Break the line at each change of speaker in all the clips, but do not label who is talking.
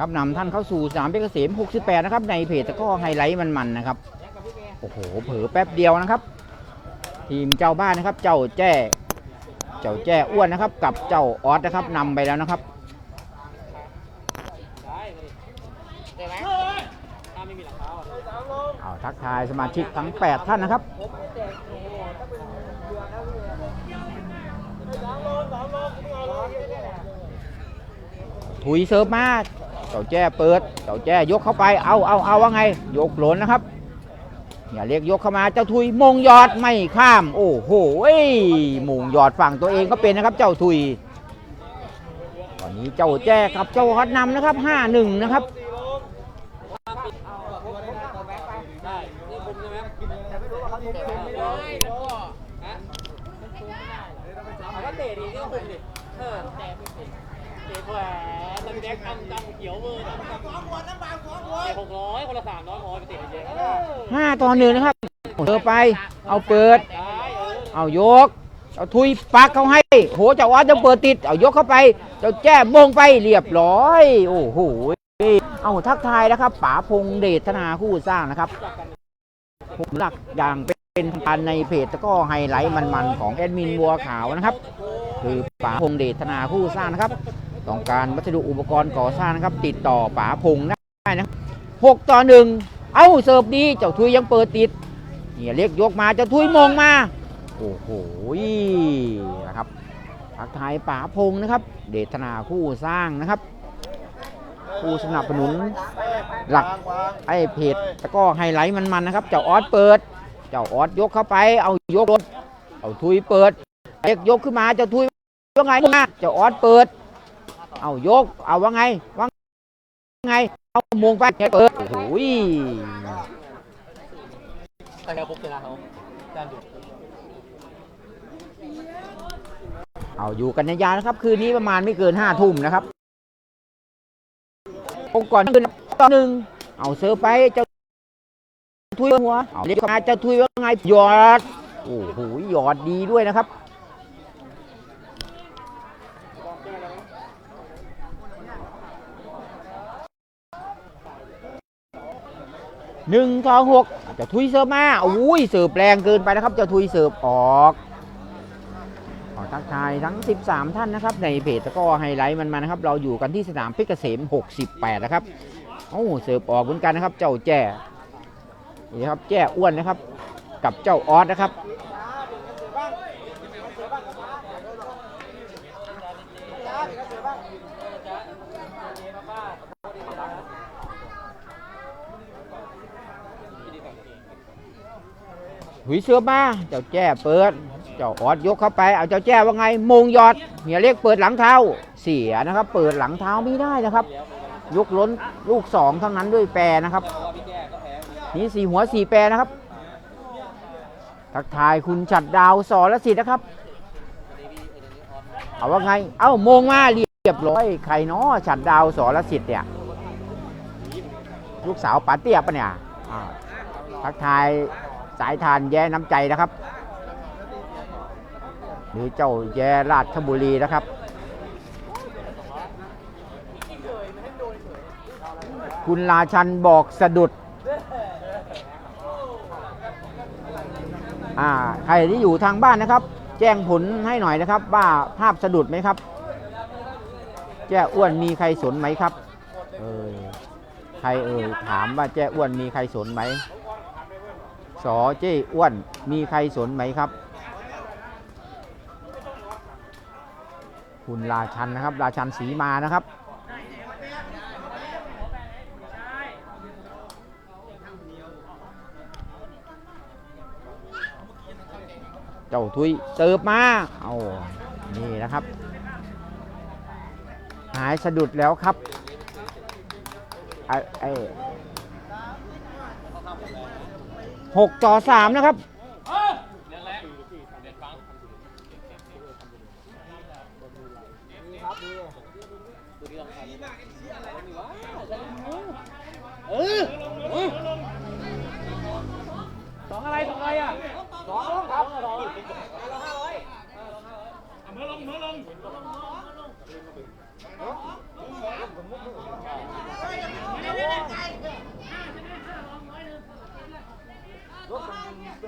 นะครับนำท่านเข้าสู่สามเพชรเกษม 68 นะครับ ในเพจตะกร้อไฮไลท์มันๆนะครับ โอ้โห เผลอแป๊บเดียวนะครับ ทีมเจ้าบ้านนะครับ เจ้าแจ้ เจ้าแจ้อ้วนนะครับ กับเจ้าออสนะครับนำไปแล้วนะครับ
เอา
ทักทายสมาชิกทั้ง 8 ท่านนะครับถุยเสิร์ฟมา เจ้าแจ้เปิดเจ้าแจ้ยกเข้าไปเอาเอาเอาว่าไง ยกหล่นนะครับอย่าเรียกยกเข้ามาเจ้าถุยมงยอดไม่ข้าม โอ้โหมงยอดฝั่งตัวเองก็เป็นนะครับ เจ้าถุย ตอนนี้เจ้าแจ้กับเจ้าฮอตนำนะครับห้าหนึ่งนะครับ
ได้นี่คุมใช่ไหมแต่ไม่รู้ว่าเขาเตะได้แล้วก็ฮะเขาก็เตะดีนี่ก็คุมดิเออเตะไม่เป็นเตะแหวนตะแบกตำตำเขียวเบอร์ตำตำสองคนน้ำบางสองคนเตะ หกร้อยคนละสามร้อยพอไปเตะเยอะ
ห้าต่อหนึ่งนะครับเธอไป เอาเปิด
ได้เออ
เอายก เอาทุยปักเขาให้ โหเจ้าออสจะเปิดติด เอายกเข้าไป เจ้าแจ้มงไปเรียบร้อย โอ้โห เอาทักทายนะครับป๋าพงเดชธนาคู่สร้างนะครับ ผมหลักอย่างเป็นทางการในเพจแล้วก็ไฮไลท์มันๆของแอดมินบัวขาวนะครับ คือป๋าพงเดชธนาคู่สร้างนะครับ ต้องการวัสดุอุปกรณ์ก่อสร้างนะครับ ติดต่อป๋าพงได้นะครับ หกต่อหนึ่งเอาเสิร์ฟดีเจ้าทุยยังเปิดติดเนี่ยเรียกยกมาเจ้าทุยมองมา โอ้โหนะครับทักทายป๋าพงนะครับ เดชนาคู่สร้างนะครับ ผู้สนับสนุนหลักไอ้เพจแล้วก็ไฮไลท์มันๆนะครับ เจ้าออสเปิด เจ้าออสยกเข้าไป เอายกรถเอาทุยเปิดเรียกยกขึ้นมาเจ้าทุยว่าไงมาเจ้าออสเปิด เอายก เอาว่าไงว่าไง เอามงไปเปิด โห
แต่เราพบเจอเขาจานดุ
เอาอยู่กันยาวๆนะครับ คืนนี้ประมาณไม่เกินห้าทุ่มนะครับองค์ก่อนคืนตอนหนึ่งเอาเซอร์ไปเจ้าทุยหัวเอาเรียกมาเจ้าทุยว่าไงหยอดโอ้โหหยอดดีด้วยนะครับ หนึ่งสองหกเจ้าทุยเสิร์ฟมาอุ้ยเสิร์ฟแรงเกินไปนะครับเจ้าทุยเสิร์ฟออกขอทักทายทั้ง 13 ท่านนะครับ ในเพจแล้วก็ไฮไลท์มันมานะครับ เราอยู่กันที่สนามเพชรเกษม 68 นะครับโอ้เสิร์ฟออกเหมือนกันนะครับ เจ้าแจ้นี่ครับแจ้อ้วนนะครับ กับเจ้าออสนะครับ หุยเสือมาเจ้าแจ้เปิด เจ้าออดยกเข้าไป เอาเจ้าแจ้ว่าไงมงยอดเฮียเล็กเปิดหลังเท้า เสียนะครับ เปิดหลังเท้าไม่ได้นะครับ ยกล้นลูกสองเท่านั้นด้วยแปรนะครับ นี่สี่หัวสี่แปรนะครับ ทักทายคุณฉัดดาวสอรสิทธิ์นะครับ เอาว่าไง เอ้ามงมาเรียบร้อยใครเนาะฉัดดาวสอรสิทธิ์เนี่ยลูกสาวป๋าเตี้ยปะเนี่ยทักทาย สายทานแย่น้ำใจนะครับ หรือเจ้าแย่ราชบุรีนะครับ คุณราชันบอกสะดุด อ่า ใครที่อยู่ทางบ้านนะครับ แจ้งผลให้หน่อยนะครับ ว่าภาพสะดุดไหมครับ แจ้อ้วนมีใครสนไหมครับ เออใครเอ่ยถามว่าแจ้อ้วนมีใครสนไหม สอเจ้อ้วน มีใครสนไหมครับ คุณราชันนะครับ ราชันสีมานะครับ เจ้าทุยเสิร์ฟมาเอานี่นะครับ หายสะดุดแล้วครับไอ้ 6 ต่อ 3 นะครับ
เออสองอะไรสองอะไรอะสองครับสองห้าร้อย
มือลงมือลง
ย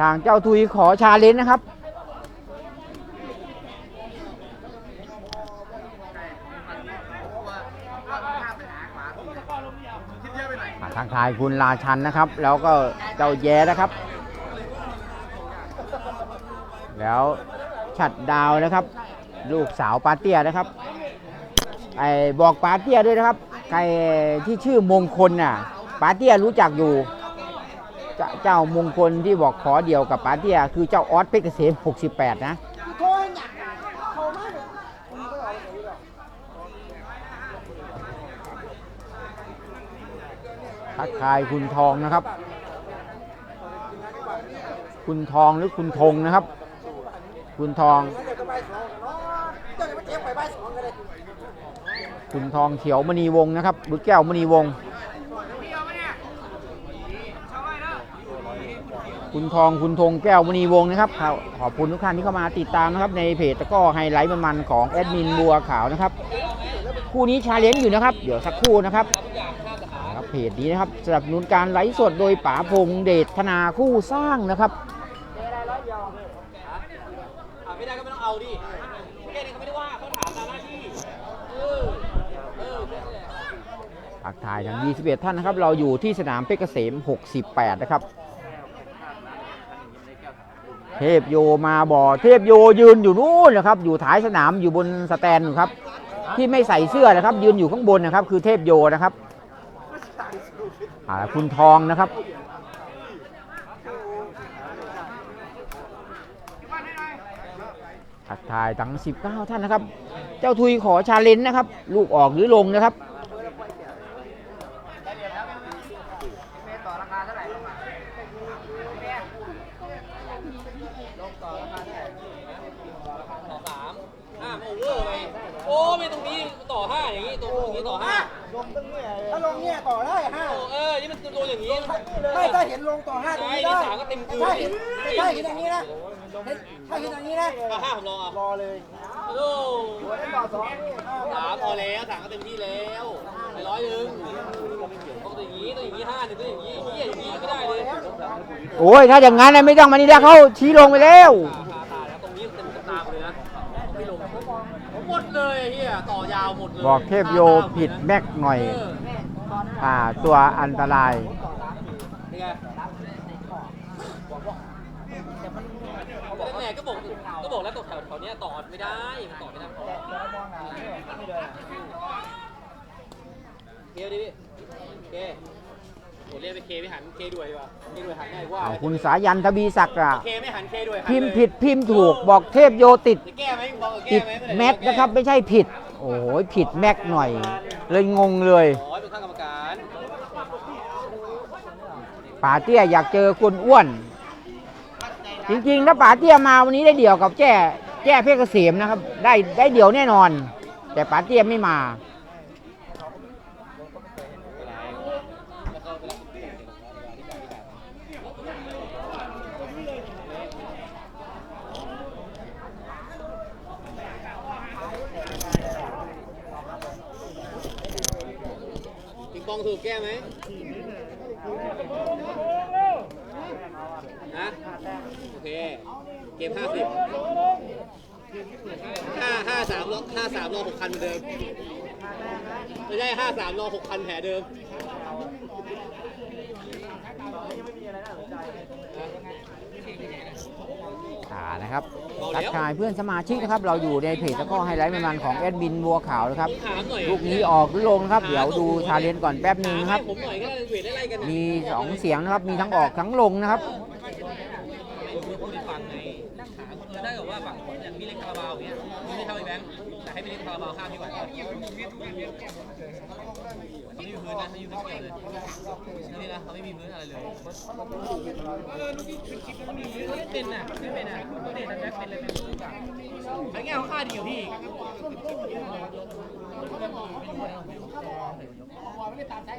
ทางเจ้าทุยขอชาเลนนะครับอ่าทางทายคุณราชันนะครับ แล้วก็เจ้าแย้นะครับ แล้วฉัดดาวนะครับ ลูกสาวปาเตียนะครับไอ้บอกปาเตียด้วยนะครับใครที่ชื่อมงคลน่ะปาเตียรู้จักอยู่ เจ้ามงคลที่บอกขอเดียวกับปาเตียคือเจ้าออสเพชรเกษม68 นะทักทายคุณทองนะครับ คุณทองหรือคุณธงนะครับ คุณทอง คุณทองเขียวมณีวงนะครับบุตรแก้วมณีวงศ์ คุณทองคุณธงแก้วมณีวงนะครับขอขอบคุณทุกท่านที่เข้ามาติดตามนะครับในเพจตะก้อไฮไลท์มันๆของแอดมินบัวขาวนะครับ คู่นี้ชาเลนจ์อยู่นะครับ เดี๋ยวสักครู่นะครับครับเพจนี้นะครับสนับสนุนการไลฟ์สดโดยป๋าพงเดชธนาคู่สร้างนะครับ
ไม่ได้ก็ไม่ต้องเอาดิแค่นี้เขาไม่ได้ว่าเขาถามตามหน้าที่เออเออแค่นั้นแหละ
ทักทายทั้ง 21 ท่านนะครับ เราอยู่ที่สนามเพชรเกษม 68 นะครับ เทพโยมาบ่อเทพโยยืนอยู่นู่นนะครับ อยู่ท้ายสนามอยู่บนสแตนครับ ที่ไม่ใส่เสื้อนะครับ ยืนอยู่ข้างบนนะครับ คือเทพโยนะครับคุณทองนะครับทักทายทั้ง 19 ท่านนะครับ เจ้าทุยขอชาเลนจ์นะครับ ลูกออกหรือลงนะครับ
ต่อสามห้าโอเวอร์ไปโอ้ไม่ตรงนี้ต่อห้าอย่างนี้ตรงนี้ต่อ ห้า
ถ้าลงเนี่ยต่อได้ห้า
โอ้เออ นี่มันโดนอย่างนี้
ไม่ถ้าเห็นลงต่อห้าตรงนี้ได้
ใช่สามก็เต็มคืน
ถ้าเห็นถ้าเห็นอย่างนี้นะเห็นถ้าเห็นอย่างนี้นะ
อะห้าผมรออะ
รอเลย
โอ้
เล่นต่อสอง
สามพอแล้วสามก็เต็มที่แล้วไปร้อยหนึ่งต้องอย่างนี้ต้องอย่างนี้ห้าหนึ่งต้องอย่างนี้เฮียอย่างนี้ไม่ได้เลย
โอ้ยถ้าอย่างนั้นนะไม่ต้องมานี่แล้วเขาชี้ลงไปแล้ว
ตาตาแล้วตรงนี้เต็มตาเลยนะไม่ลงหมด เลยเฮียต่อยาวหมดเลย
บอกเทพโยผิดแม็กหน่อย
เออ
อ่า ตัวอันตราย
เป็นไงแต่แม่ก็บอกก็บอกแล้วตกแถวแถวเนี้ยต่อไม่ได้มันต่อไม่ได้เคดิพี่เค โหเรียกไปเคไม่หันเคด้วยดีกว่าเคด้วยหันง่ายกว่า
อ้าวคุณสายันทบีศักดิ์อะ
เคไม่หันเคด้วยหัน
พิมพ์
เลย
ผิดพิมพ์ถูกบอกเทพโยติด
จะแก้ไหมบอกเออ
ติ
แก้
ด
ไหม
แม็กนะครับไม่ใช่ผิด โอ้ยผิดแม็กหน่อย เลยงงเลย
อ๋อเป็นข้างกรรมการ
ป๋าเตี้ยอยากเจอคนอ้วน จริงๆถ้าป๋าเตี้ยมาวันนี้ได้เดี่ยวกับแจ้แจ้เพชรเกษมนะครับ ได้ได้เดี่ยวแน่นอน แต่ป๋าเตี้ยไม่มา
ลูกแก้ไหมนะโอเค เกมห้าสิบห้าห้าสามรอห้าสามรอหกพันเหมือนเดิม ไม่ใช่ห้าสามรอหกพันแผลเดิม
อ่า นะครับทักทายเพื่อนสมาชิกนะครับ เราอยู่ในเพจแล้วก็ไฮไลท์มันๆของแอดมินบัวขาวนะครับ
ถามหน่อย
ลูกนี้ออกหรือลงนะครับ เดี๋ยวดูชาเลนจ์ก่อนแป๊บหนึ่งนะครับ
ถามให้ผมหน่อยก็ได้เวทได้ไล่กันนะ
มีสองเสียงนะครับมีทั้งออกทั้งลงนะครับ
พูดให้ฟังไงถามเออได้กับว่าฝั่งผมอย่างพี่เล็กคาราบาวอย่างเงี้ยมึงไม่เข้าไปแบงค์แต่ให้ไปเล่นคาราบาวข้ามพี่ไหวก่อนเขา ไม่มีพื้นนะเขาอยู่พื้นเกี่ยวเลยนี่นะเขาไม่มีพื้นอะไรเลยไม่เป็นอะไม่เป็นอะไม่เป็นแต่แบ็คเป็นเลยเป็นไอ้เงี้ยเขาฆ่าดีอยู่พี่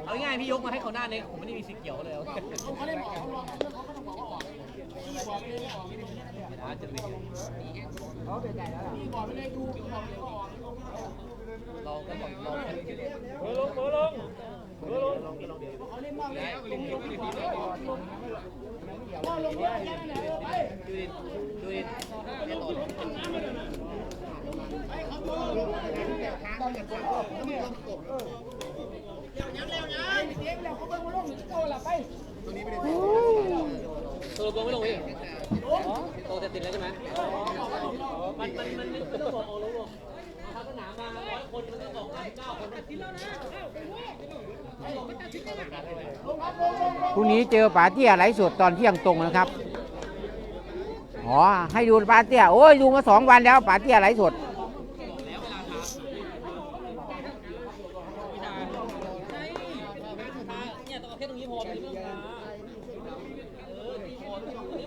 เอาง่ายพี่ยกมาให้เขาหน้าเน็กผมไม่ได้มีสิเกี่ยวเลยเอาจะเป็นลองก็ลอ งลองลงลงลงลงลงดูดิดูดิเนี่ยต่อตัวลงไม่ลงพี่โตเสร็จติดแล้วใช่ไหมมันมันมันไม่ต้องบอกโอ้ลงลงถ้าสนาม มาร้อยคนมันต้องบอกเก้าคนติดแล้วนะ
พรุ่งนี้เจอป๋าเตี้ยไลฟ์สดตอนเที่ยงตรงนะครับ อ๋อ ให้ดูป๋าเตี้ย โอ้ยดูมาสองวันแล้วป๋าเตี้ยไลฟ์สด
เนี่ยต้องเอาแค่ตรงนี้พอไม่ต้องมาเออที่พอที่ตรงนี้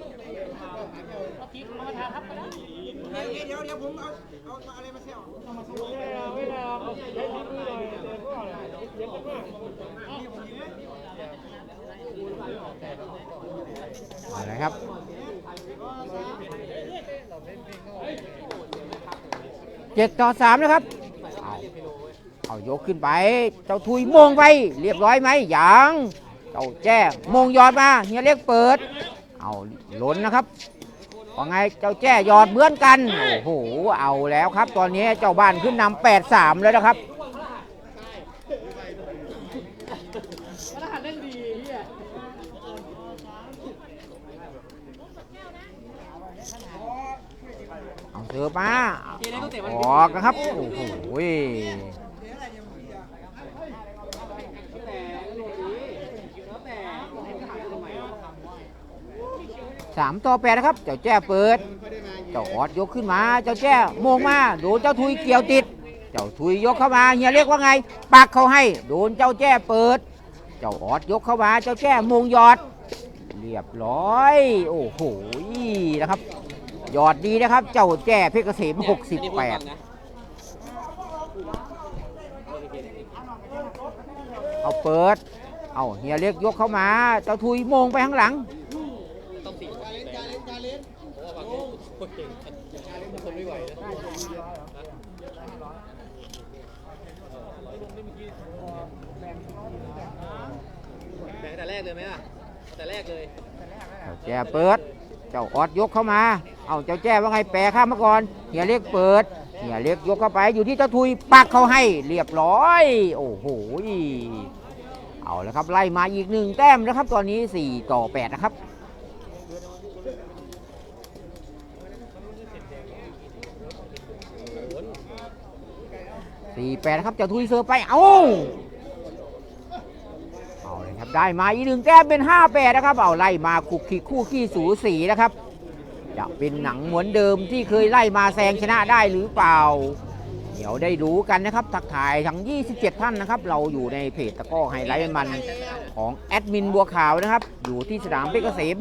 เอาทีเอามาทาทับกันนะ
เดี๋ยวเดี๋ยวผมเอาเอาอะไรมาเที่ยว
อะไรครับ เจ็ดต่อสามนะครับ เอาเอายกขึ้นไป เจ้าทุยมงไป เรียบร้อยไหมยัง เจ้าแจ้มงยอดมาเฮียเล็กเปิด เอาล้นนะครับ ว่าไงเจ้าแจ้ยอดเหมือนกัน โอ้โห เอาแล้วครับ ตอนนี้เจ้าบ้านขึ้นนำแปดสามแล้วนะครับเอาเสือมาออกนะครับ โอ้โห สามต่อแปดนะครับ เจ้าแจ้เปิด เจ้าออดยกขึ้นมา เจ้าแจ้โมงมาโดนเจ้าทุยเกี่ยวติด เจ้าทุยยกเข้ามาเฮียเรียกว่าไงปักเขาให้ โดนเจ้าแจ้เปิด เจ้าออดยกเข้ามา เจ้าแจ้โมงยอด เรียบร้อย โอ้โหนะครับ ยอดดีนะครับ เจ้าแจ้เพชรเกษม68เอาเปิด เอาเฮียเล็กยกเข้ามา เจ้าทุยโมงไปข้างหลั
งสี่การเล่นการเล่นการเล่นเพราะว่าบางคนเก่งคนไม่ไหวนะแบ่งแต่แรกเลยไหมอะแต่แรกเลย
เจ้าแจ้เปิด เจ้าออดยกเข้ามา เอาเจ้าแจ้ว่าไงแปรข้ามมาก่อนเฮียเล็กเปิดเฮียเล็กยกเข้าไปอยู่ที่เจ้าทุยปักเขาให้เรียบร้อย โอ้โห เอาแล้วครับไล่มาอีกหนึ่งแต้มนะครับ ตอนนี้ 4 ต่อ 8 นะครับสี่แปดนะครับเจ้าทุยเซอร์ไป เอ้า เอาเลยครับ ได้มาอีกหนึ่งแต้มเป็นห้าแปดนะครับเอาไล่มาคุกคีคู่ขี้สูสีนะครับ จะเป็นหนังเหมือนเดิมที่เคยไล่มาแซงชนะได้หรือเปล่า เดี๋ยวได้ดูกันนะครับทักทายทั้ง 27 ท่านนะครับ เราอยู่ในเพจตะก้อไฮไลท์มันของแอดมินบัวขาวนะครับ อยู่ที่สนามเพชรเกษม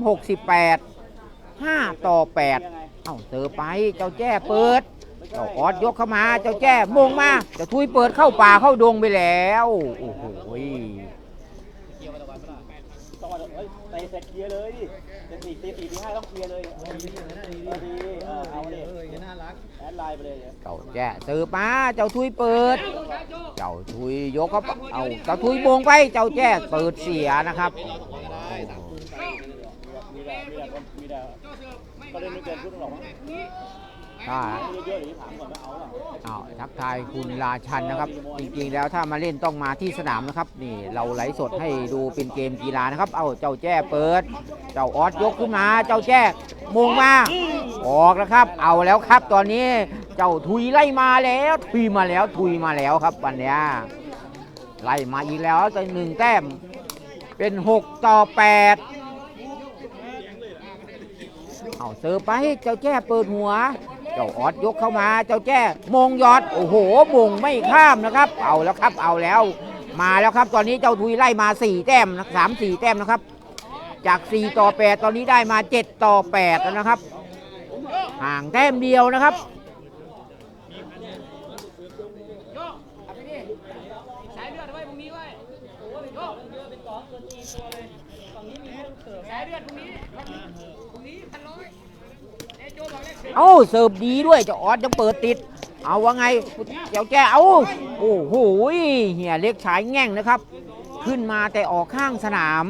68 5 ต่อ 8 เอ้าเจอไปเจ้าแจ้เปิดเจ้าออดยกเข้ามาเจ้าแจ้มงมาเจ้าทุยเปิดเข้าป่าเข้าดงไปแล้วโอ้โห
ต้องมาเฮ้ยเตะเสร็จเคลียร์เลยดิเตะสี่ตีสี่ตีห้าต้องเคลียร์เลยเออดีเออดีเออเอาเลยน่ารักแอดไลน์ไปเลย
เจ้าแจ้ซื้อมาเจ้าทุยเปิด เจ้าทุยยกเข้าไปเอาเจ้าทุยโมงไปเจ้าแจ้เปิดเสียนะครับ
มีแต่มีแต่ก็มีแต่ก็เล่นไม่เกินชุดหรอกมั้ง
ถ้า
เอา
ทักทายคุณราชันนะครับ จริงๆแล้วถ้ามาเล่นต้องมาที่สนามนะครับ นี่เราไลฟ์สดให้ดูเป็นเกมกีฬานะครับ เอาเจ้าแจ้เปิด เจ้าออสยกขึ้นมาเจ้าแจ้โมงมาออกแล้วครับ เอาแล้วครับ ตอนนี้เจ้าทุยไล่มาแล้ว ทุยมาแล้วทุยมาแล้วครับวันนี้ไล่มาอีกแล้วแต่หนึ่งแต้มเป็น 6 ต่อ 8 เอาเสิร์ฟไปเจ้าแจ้เปิดหัว เจ้าออดยกเข้ามาเจ้าแจ้มงยอดโอ้โหมงไม่ข้ามนะครับ เอาแล้วครับเอาแล้ว มาแล้วครับ ตอนนี้เจ้าทุยไล่มา4แต้มนะสามสี่แต้มนะครับ จาก 4 ต่อ 8 ตอนนี้ได้มา 7 ต่อ8แล้วนะครับ ห่างแต้มเดียวนะครับ
สายเลือดไว้ตรงนี้ไว้โยกสายเลือดตรงนี้ตรงนี้พันร้อยเอ้โจบอก เอ้า
เสิร์ฟดีด้วยเจ้าออดยังเปิดติด เอาว่าไงเจ้าแจ้เอาโอ้โหเหียเล็กฉายแง่งนะครับ ขึ้นมาแต่ออกข้างสนาม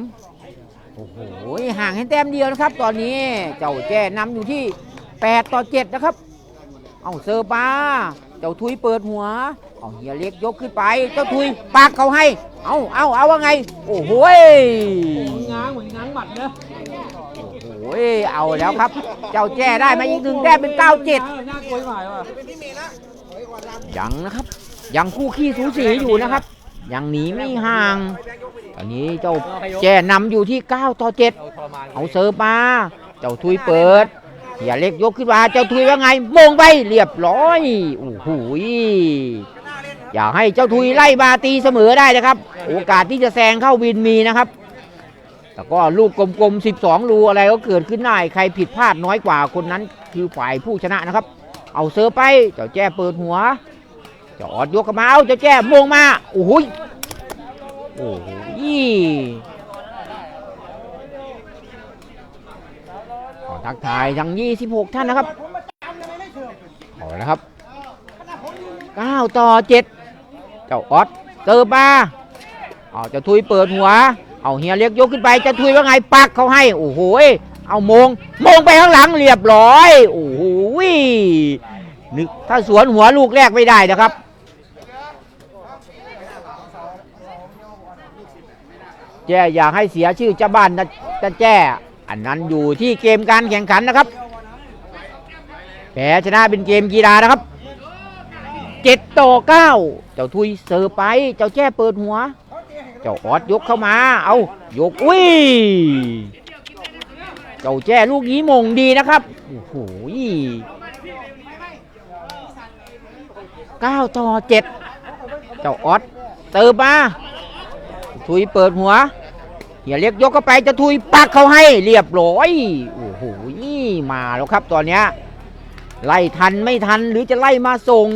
โอ้โหห่างให้แต้มเดียวนะครับ ตอนนี้เจ้าแจ้นำอยู่ที่ 8 ต่อ 7 นะครับ เอาเซอร์ปาเจ้าทุยเปิดหัวเอาเฮียเล็กยกขึ้นไป เจ้าทุยปากเขาให้ เอาเอาเอาว่าไง โอ้โห
ง้างเหมือนง้างหมัดเนอะ
ยเอาแล้วครับ เจ้าแจ้ได้มาอีกหนึ่งแต้มเป็น9 7
น่ากลัวหน่อยว่ะ
ยังนะครับ ยังคู่ขี้สูสีอยู่นะครับ ยังหนีไม่ห่าง ตอนนี้เจ้าแจ้นำอยู่ที่ 9 ต่อ 7 เอาเซิร์ฟมา เจ้าทุยเปิดอย่าเล็กยกขึ้นมา เจ้าทุยว่าไงมงไปเรียบร้อยโอ้โหอย่าให้เจ้าทุยไล่มาตีเสมอได้นะครับ โอกาสที่จะแซงเข้าวินมีนะครับ แต่ก็ลูกกลมๆ 12 รูอะไรก็เกิดขึ้นได้ใครผิดพลาดน้อยกว่าคนนั้นคือฝ่ายผู้ชนะนะครับ เอาเซิร์ฟไป เจ้าแจ้เปิดหัวเจ้าออดยกเข้ามาเอาเจ้าแจ้มงมา โอ้โหยโอ้โหยขอทักทายทั้ง 26 ท่านนะครับเอาละครับ 9 ต่อ 7 เจ้าออดเติมมาเอาเจ้าทุยเปิดหัว เอาเฮียเล็กยกขึ้นไปจ้าทุยว่าไงปักเขาให้ โอ้โหเอามงมงไปข้างหลังเรียบร้อย โอ้โหยนึกถ้าสวนหัวลูกแรกไม่ได้นะครับแจ้อย่าให้เสียชื่อเจ้าบ้านนะจะแจ้ อันนั้นอยู่ที่เกมการแข่งขันนะครับแพ้ชนะเป็นเกมกีฬานะครับเจ็ดต่อเก้าเจ้าทุยเสิร์ฟไป เจ้าแจ้เปิดหัว เจ้าออดยกเข้ามา เอายกอุ้ย เจ้าแจ้ลูกนี้มงดีนะครับ โอ้โหเก้าต่อเจ็ดเจ้าออดเติมมาทุยเปิดหัวเฮียเล็กยกเข้าไปจะทุยปักเขาให้เรียบร้อย โอ้โหมาแล้วครับตอนเนี้ยไล่ทันไม่ทันหรือจะไล่มาส่ง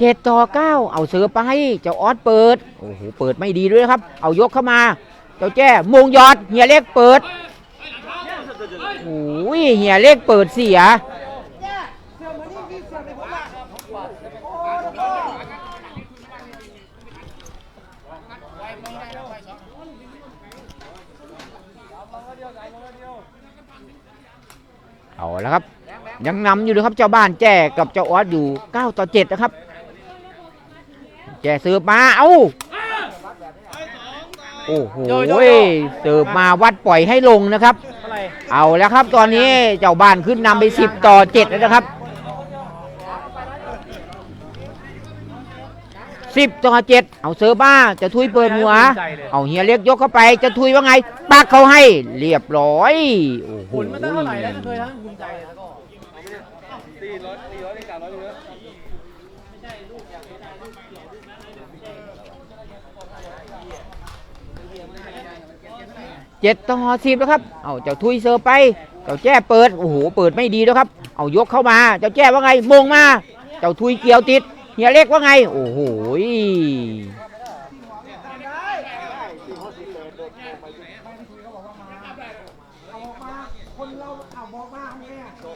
เจ็ดต่อเก้าเอาเสือไป เจ้าออสเปิด โอ้โห เปิดไม่ดีด้วยครับ เอายกเข้ามา เจ้าแจ้มงยอด เฮียเล็กเปิดโอ้ยเฮียเล็กเปิดเสีย เอาแล้วครับ ยังนำอยู่นะครับเจ้าบ้านแจ้กับเจ้าออสอยู่ 9 ต่อ 7 นะครับ แจ้เสิร์ฟมา เอาโอ้โหเสิร์ฟมาวัดปล่อยให้ลงนะครับ
เท่าไหร่
เอาแล้วครับตอนนี้เจ้าบ้านขึ้นนำไป 10 ต่อ 7 แล้วนะครับ 10 ต่อ 7 เอาเซอร์บ้าจะทุยเปิดหัว เอาเฮียเล็กยกเข้าไปจะทุยว่าไงปักเขาให้ เรียบร้อย โอ้โห
หุ่นมันตั้งเท่าไหร่แล้วเคยทั้งภูมิใจแล้วก็
สี่ร้อยสี่ร้อยสามร้อยเลย
เจ็ดต่อสิบแล้วครับ เอาเจ้าทุยเซอร์ไป เจ้าแจ้เปิด โอ้โห เปิดไม่ดีแล้วครับ เอายกเข้ามา เจ้าแจ้ว่าไง มงมา เจ้าทุยเกี่ยวติด เฮียเล็กว่าไง โอ้โห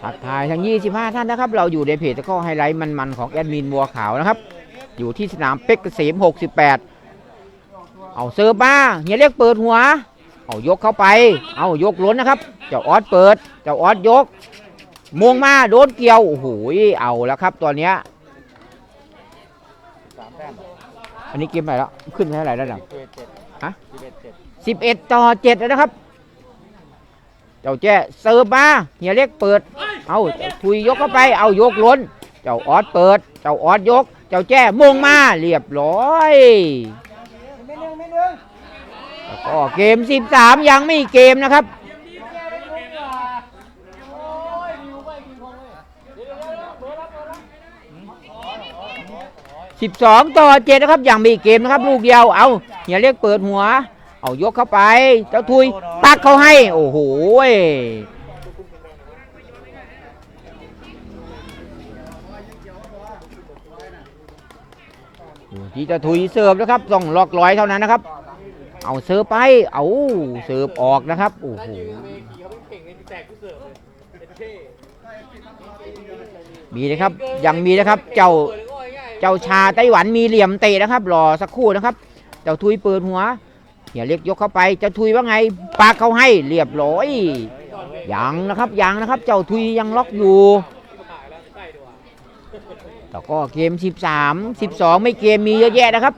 ทักทายทั้ง 25 ท่านนะครับ เราอยู่ในเพจตะข้อไฮไลท์มันๆของแอดมินบัวขาวนะครับ อยู่ที่สนามเป็กเกษม 68 เอาเซิร์ฟมาเฮียเล็กเปิดหัว เอายกเข้าไป เอายกล้นนะครับ เจ้าออสเปิด เจ้าออสยกมวงมาโดนเกี่ยว โอ้โห เอาแล้วครับตอนเนี้ยอันนี้เกมไหนแล้ว ขึ้นไปเท่าไหร่แล้วดัง
สิบเอ็ดเจ็ด
ฮะ
สิบเอ็ด
ต่อเจ็ดแล้วนะครับ เจ้าแจ้เซิร์ฟมาเฮียเล็กเปิด เอ้าทุยยกเข้าไป เอายกล้น เจ้าออสเปิด เจ้าออสยก เจ้าแจ้มงมา เรียบร้อย ก็เกม 13 ยังไม่เกมนะครับสิบสองต่อเจ็ดนะครับ ยังมีเกมนะครับ ลูกเดียว เอาอย่าเรียกเปิดหัว เอายกเข้าไป เจ้าทุย ตักเขาให้ โอ้โหทีจะถุยเสิร์ฟนะครับส่องล็อกร้อยเท่านั้นนะครับ เอาเสิร์ฟไป เอาเสิร์ฟออกนะครับ โอ้โหมีนะครับ ยังมีนะครับ เจ้า เจ้าชาไต้หวันมีเหลี่ยมเตะนะครับ รอสักครู่นะครับ เจ้าทุยเปิดหัวเฮียเล็กยกเข้าไป เจ้าทุยว่าไง ปากเขาให้เรียบร้อย ยังนะครับ ยังนะครับ เจ้าทุยยังล็อกอยู่แต่ก็เกม 13 12 ไม่เกมมีเยอะแยะนะครับ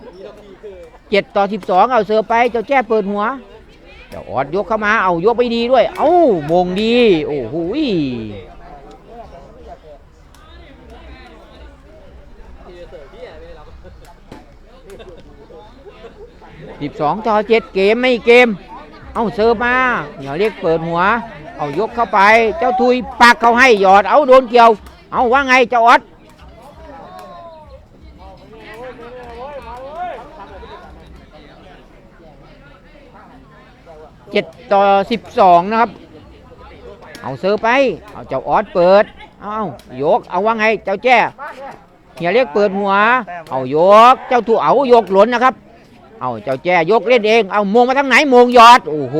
7ต่อ12เอาเสือร์ฟไปเจ้าแจ้เปิดหัวเจ้าออดยกเข้ามาเอายกไปดีด้วย เอ้ามงดี โอ้โหสิบสองต่อเจ็ดเกมไม่เกม เอาเสิร์ฟมาอย่าเรียกเปิดหัว เอายกเข้าไป เจ้าทุยปากเขาให้หยอดเอาโดนเกี่ยว เอาว่าไงเจ้าออด เจ็ดต่อสิบสองนะครับ เอาเซอร์ไป เอาเจ้าออสเปิด เอายก เอาว่าไง เจ้าแจ้เฮียเรียกเปิดหัว เอายก เจ้าถูเอายกหล่นนะครับ เอาเจ้าแจ้ยกเล่นเอง เอามงมาทางไหนมงยอด โอ้โห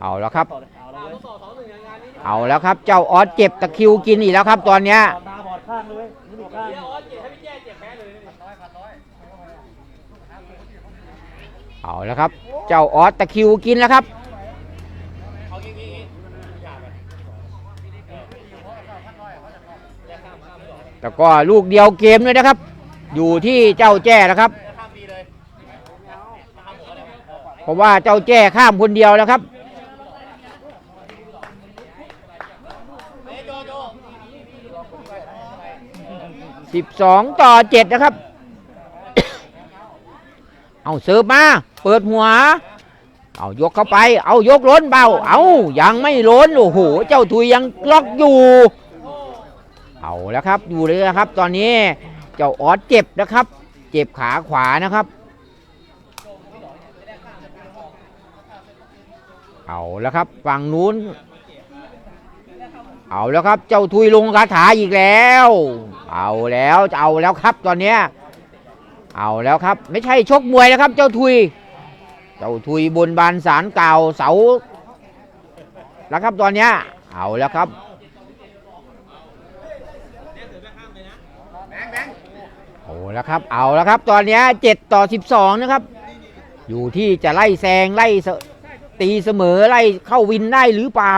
เอาแล้วครับ
เอาแล้ว
ครับ เจ้าออสเจ็บตะคิวกินอีกแล้วครับ ตอนเนี้ย
ตาบอดข้าง เอา
แล้วครับ เจ้าออสตะคิวกินแล้วครับแต่ก็ลูกเดียวเกมด้วยนะครับ อยู่ที่เจ้าแจ้นะครับ เพราะว่าเจ้าแจ้ข้ามคนเดียวแล้วครับสิบสองต่อเจ็ดนะครับ เอาเสิร์ฟมา เปิดหัว เอายกเข้าไป เอายกล้นเบาเอายังไม่ล้นโอ้โหเจ้าทุยยังล็อกอยู่ เอาแล้วครับอยู่เลยนะครับ ตอนนี้เจ้าออสเจ็บนะครับ เจ็บขาขวานะครับ เอาแล้วครับฝั่งนู้น เอาแล้วครับเจ้าทุยลงคาถาอีกแล้ว เอาแล้วเอาแล้วครับตอนเนี้ย เอาแล้วครับ ไม่ใช่ชกมวยนะครับ เจ้าทุย เจ้าทุยบนบานสารเก่าเสาแล้วครับตอนเนี้ยเอาแล้วครับโอ้แล้วครับเอาแล้วครับ ตอนเนี้ยเจ็ดต่อสิบสองนะครับ อยู่ที่จะไล่แซงไล่ตีเสมอไล่เข้าวินได้หรือเปล่า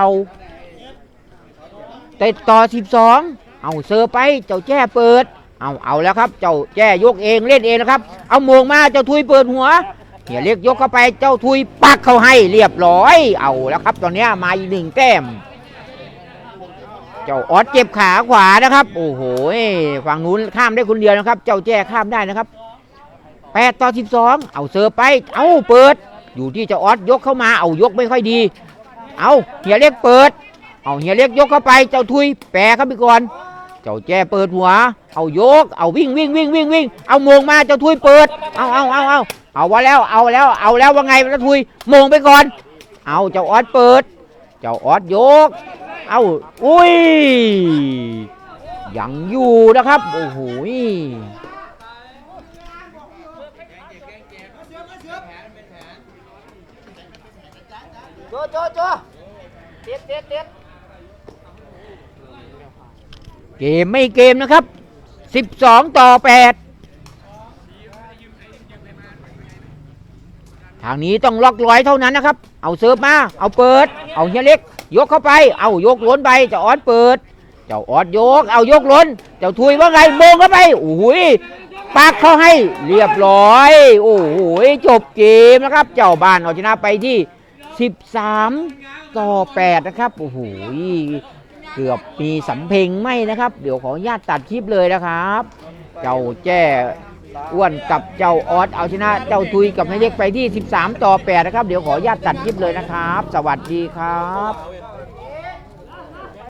เจ็ดต่อสิบสองเอาเซอร์ไปเจ้าแจ้เปิด เอาเอาแล้วครับ เจ้าแจ้ยกเองเล่นเองนะครับ เอาโมงมาเจ้าทุยเปิดหัวเฮียเรียกยกเข้าไปเจ้าทุยปักเข้าให้เรียบร้อย เอาแล้วครับ ตอนนี้มาอีกหนึ่งแต้ม เจ้าออสเจ็บขาขวานะครับ โอ้โหฝั่งนู้นข้ามได้คนเดียวนะครับ เจ้าแจ้ข้ามได้นะครับแปดต่อสิบสองเอาเสิร์ฟไป เอาเปิด อยู่ที่เจ้าออสยกเข้ามาเอายกไม่ค่อยดี เอาเฮียเล็กเปิด เอาเฮียเล็กยกเข้าไปเจ้าทุยแปรเข้าไปก่อน เจ้าแจ้เปิดหัว เอายก เอาวิ่งวิ่งวิ่งวิ่งวิ่งเอาโมงมาเจ้าทุยเปิด เอาเอาเอาเอาเอาว่าแล้วเอาแล้วเอาแล้วว่าไงเจ้าทุยโมงไปก่อน เอาเจ้าออสเปิด เจ้าออสยก เอาอุ้ยยังอยู่นะครับโอ้โหย
โจโจโจเต็ดเต็ดเต็ด
เกมไม่เกมนะครับ 12ต่อ8ทางนี้ต้องล็อกร้อยเท่านั้นนะครับ เอาเซิร์ฟมา เอาเปิด เอาเฮียเล็ก ยกเข้าไป เอายกล้นไปเจ้าออดเปิด เจ้าออดยก เอายกล้น เจ้าทุยว่าไงโมงเข้าไปโอ้ยปากเข้าให้เรียบร้อย โอ้โหจบเกมนะครับ เจ้าบ้านเอาชนะไปที่ 13 ต่อ 8 นะครับ โอ้โห เกือบมีสำเพ็งไหมนะครับ เดี๋ยวขออนุญาตตัดคลิปเลยนะครับ เจ้าแจ้อ้วนกับเจ้าออสเอาชนะ เจ้าทุยกับนายเล็กไปที่ 13 ต่อ 8 นะครับ เดี๋ยวขออนุญาตตัดคลิปเลยนะครับ สวัสดีครับ